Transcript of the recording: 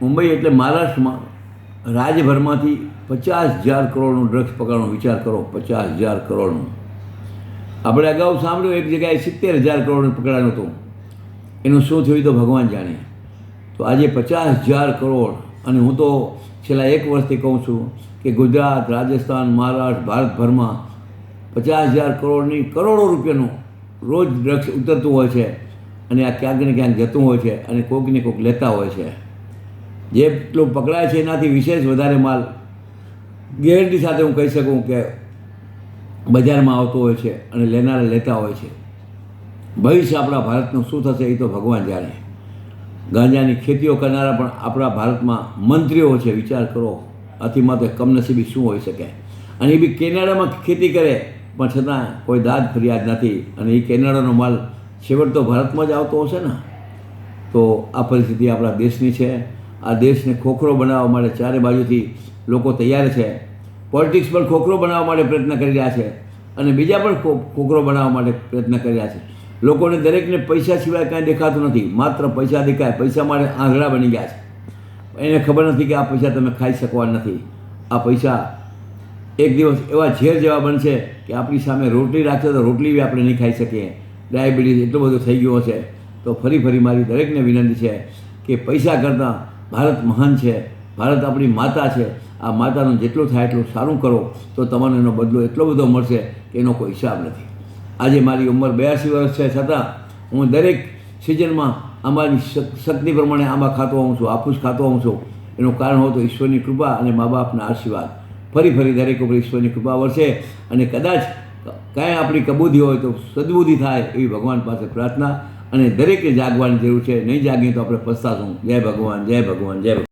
મુંબઈ એટલે મહારાષ્ટ્રમાં રાજ્યભરમાંથી પચાસ હજાર કરોડનું ડ્રગ્સ પકડવાનો વિચાર કરો, પચાસ હજાર કરોડનું. આપણે અગાઉ સાંભળ્યું એક જગ્યાએ સિત્તેર હજાર કરોડનું પકડાયું હતું. એનું શું થયું તો ભગવાન જાણે. તો આજે પચાસ હજાર કરોડ, અને હું તો છેલ્લા એક વર્ષથી કહું છું કે ગુજરાત, રાજસ્થાન, મહારાષ્ટ્ર, ભારતભરમાં પચાસ હજાર કરોડની કરોડો રૂપિયાનું રોજ ડ્રગ્સ ઉતરતું હોય છે, અને આ ક્યાંક ને ક્યાંક જતું હોય છે, અને કોઈક ને કોઈક લેતા હોય છે. જેટલું પકડાય છે એનાથી વિશેષ વધારે માલ ગેરંટી સાથે હું કહી શકું કે બજારમાં આવતો હોય છે અને લેનારા લેતા હોય છે. ભવિષ્ય આપણા ભારતનું શું થશે એ તો ભગવાન જાણે. ગાંજાની ખેતીઓ કરનારા પણ આપણા ભારતમાં મંત્રીઓ છે, વિચાર કરો. આથી તો કમનસીબી શું હોઈ શકે? અને એ બી કેનેડામાં ખેતી કરે, પણ છતાં કોઈ દાદ ફરિયાદ નથી. અને એ કેનેડાનો માલ છેવટ તો ભારતમાં જ આવતો હશે ને? તો આ પરિસ્થિતિ આપણા દેશની છે. આ દેશને ખોખરો બનાવવા માટે ચારે બાજુથી લોકો તૈયાર છે. પોલિટિક્સ પણ ખોખરો બનાવવા માટે પ્રયત્ન કરી રહ્યા છે અને બીજા પણ ખોખરો બનાવવા માટે પ્રયત્ન કરી રહ્યા છે. લોકોને દરેકને પૈસા સિવાય કાંઈ દેખાતું નથી. માત્ર પૈસા દેખાય. પૈસા માટે આંધળા બની ગયા છે. એને ખબર નથી કે આ પૈસા તમે ખાઈ શકવાના નથી. આ પૈસા એક દિવસ એવા ઝેર જેવા બનશે કે આપણી સામે રોટલી રાખશે તો રોટલી બી આપણે નહીં ખાઈ શકીએ. ડાયાબિટીસ એટલું બધું થઈ ગયું હશે. તો ફરી ફરી મારી દરેકને વિનંતી છે કે પૈસા કરતાં ભારત મહાન છે, ભારત આપણી માતા છે, આ માતાનું જેટલું થાય એટલું સારું કરો, તો તમને એનો બદલો એટલો બધો મળશે કે એનો કોઈ હિસાબ નથી. આજે મારી ઉંમર બ્યાસી વર્ષ છે છતાં હું દરેક સિઝનમાં આંબાની શક- શક્તિ પ્રમાણે આંબા ખાતો હોઉં છું આફૂસ ખાતો હોઉં છું. એનું કારણ હોય તો ઈશ્વરની કૃપા અને મા બાપના આશીર્વાદ. ફરી ફરી દરેક ઉપર ઈશ્વરની કૃપા વરસે અને કદાચ કાંઈ આપણી કબૂદી હોય તો સદબુદ્ધિ થાય એવી ભગવાન પાસે પ્રાર્થના અને દરેકે જાગવાની જરૂર છે. નહીં જાગીએ તો આપણે પસ્તાશું. જય ભગવાન જય ભગવાન જય ભગવાન.